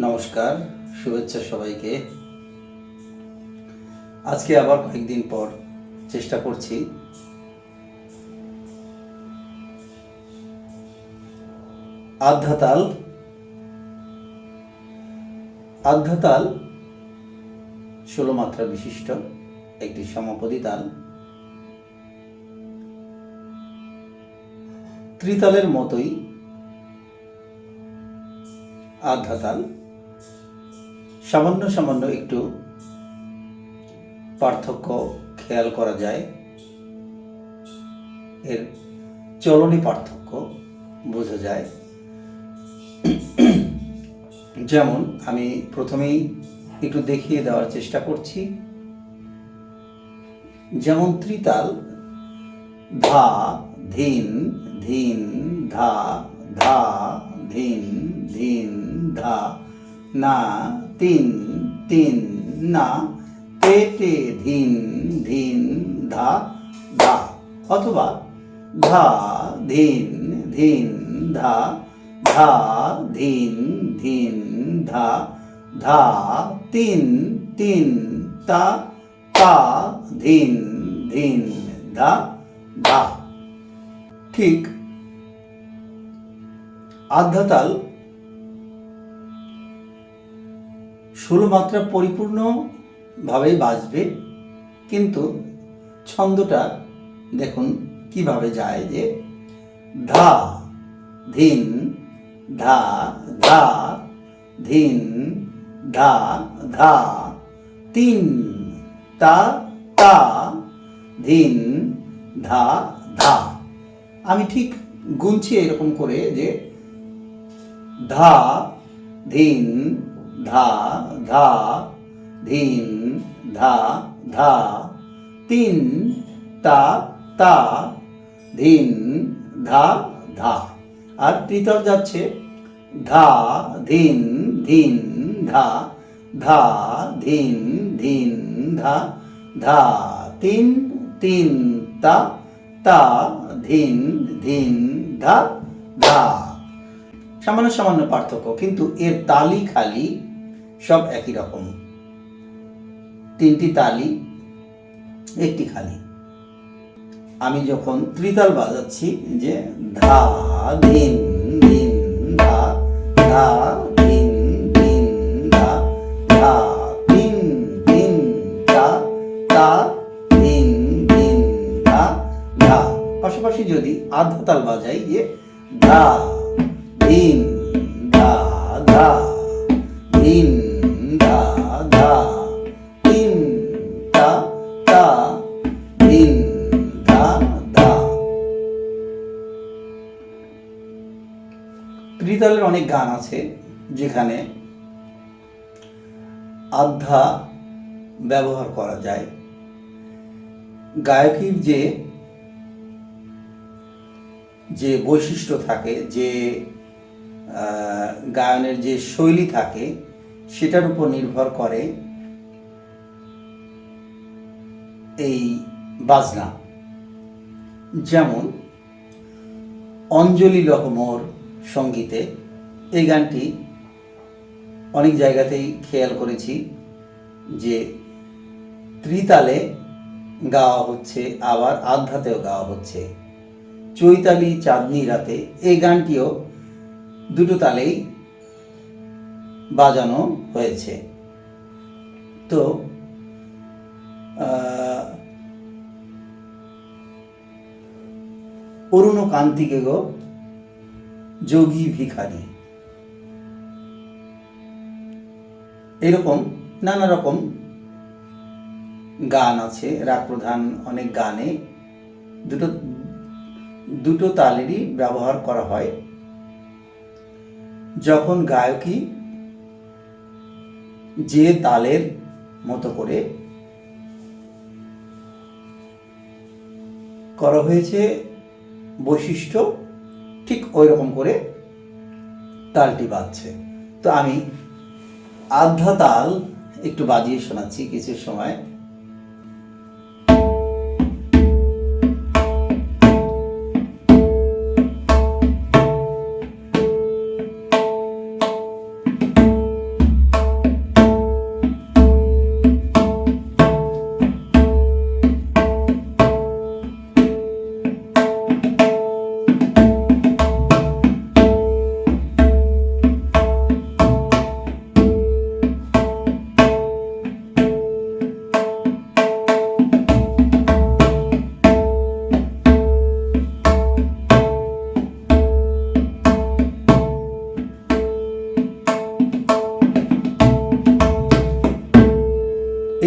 নমস্কার, শুভেচ্ছা সবাইকে। আজকে আবার কয়েকদিন পর চেষ্টা করছি। আধ্যাতাল। আধ্যাতাল ষোলো মাত্রা বিশিষ্ট একটি সমাপদী তাল ত্রিতালের মতোই আধ্যাতাল। সামান্য সামান্য একটু পার্থক্য খেয়াল করা যায়। এর চলনী পার্থক্য বোঝা যায়। যেমন আমি প্রথমেই একটু দেখিয়ে দেওয়ার চেষ্টা করছি। যেমন ত্রিতাল, ধা, ধিন ধিন, ধা ধা, ধিন ধিন, ধা, না তিন তিন, না, তে তে, ধিন ধিন, ধা ধা, অথবা ধা, ধিন ধিন, ধা ধা, ধিন ধিন, ধা ধা, তিন তিন, তা তা, ধিন ধিন, ধা ধা। ঠিক আধ্যাতাল ষোলো মাত্রা পরিপূর্ণভাবেই বাজবে কিন্তু ছন্দটা দেখুন কীভাবে যায় যে ধা, ধিন, ধা ধা, ধিন, ধা ধা, তিন, তা তা, ধিন, ধা ধা। আমি ঠিক গুনছি এরকম করে যে ধা, ধিন ধা ধা, ধিন, ধা ধা, তিন, তা তা, ধিন, ধা ধা। আর তৃতীয় যাচ্ছে, ধা, ধিন ধিন, ধা ধা, ধিন ধিন, ধা ধা, তিন তিন, তা তা, ধিন ধিন, ধা ধা। সামান্য সামান্য পার্থক্য, কিন্তু এর তালি খালি সব একই রকম। তিনটি তালি, একটি খালি। আমি যখন ত্রিতাল বাজাচ্ছি যে ধা ধিন ধিন ধা ধা, দিন দিন, ধা ধা তিন দিন তা তা ধিন দিন, ধা ধা। পাশাপাশি যদি আধাতাল বাজাই, যে ধা গান আছে যেখানে আধ্যা ব্যবহার করা যায়। গায়কের যে যে বৈশিষ্ট্য থাকে, যে গায়নের যে শৈলী থাকে, সেটার উপর নির্ভর করে এই বাজনা। যেমন অঞ্জলি লহমোর সঙ্গীতে এই গানটি অনেক জায়গাতেই খেয়াল করেছি যে ত্রিতালে গাওয়া হচ্ছে আবার আধ্যাতেও গাওয়া হচ্ছে। চৈতালি চাঁদনি রাতে এই গানটিও দুটো তালেই বাজানো হয়েছে। তো আহ, অরুণ কান্তিকে গো যোগী ভিখারি। এরকম নানা রকম গান আছে, রাগ প্রধান অনেক গানে। দুটো দুটো তালেরই ব্যবহার করা হয়। যখন গায়কী যে তালের মতো করে করা হয়েছে বৈশিষ্ট্য, ঠিক ওই রকম করে তালটি বাজছে। তো আমি আধ্যা তাল একটু বাজিয়ে শোনাচ্ছি কিছু সময়।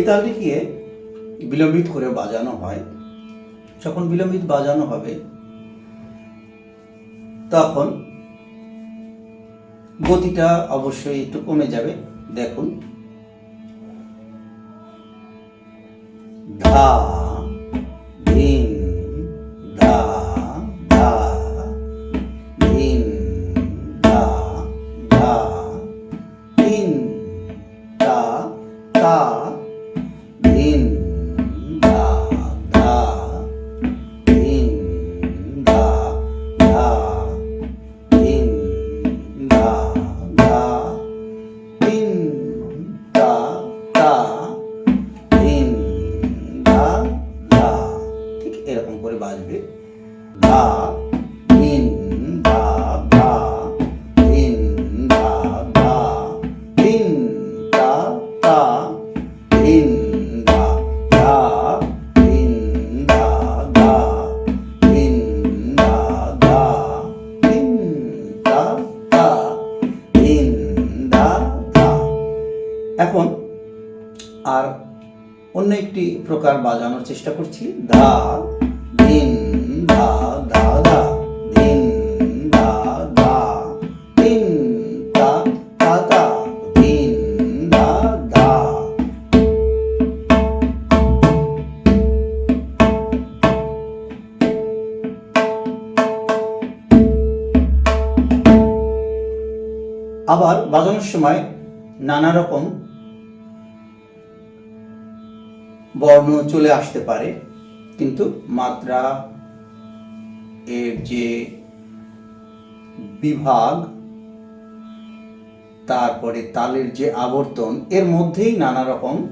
এই তালটিকে বিলম্বিত করে বাজানো হয়। যখন বিলম্বিত বাজানো হবে, তখন গতিটা অবশ্যই একটু কমে যাবে। দেখুন। ধা আর অন্য একটি প্রকার বাজানোর চেষ্টা করছি। ধা ধিন ধা ধা ধা ধিন ধা ধা ধিন ধা ধা ধা ধিন ধা ধা আবার বাজানোর সময় নানা রকম বর্ণ চলে আসতে পারে, কিন্তু মাত্রা এর যে বিভাগ, তারপরে তালের যে আবর্তন, এর মধ্যেই নানা রকম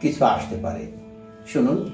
কিছু আসতে পারে। শুনুন।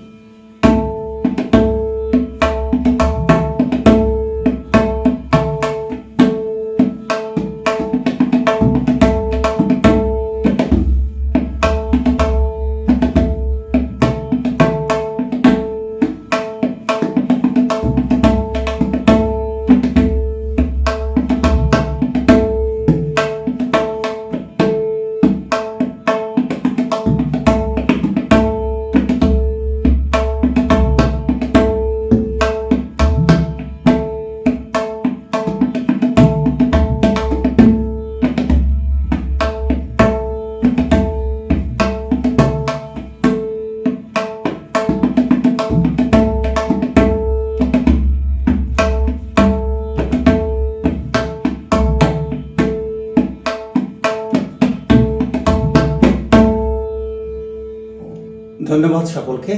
ধন্যবাদ সকলকে।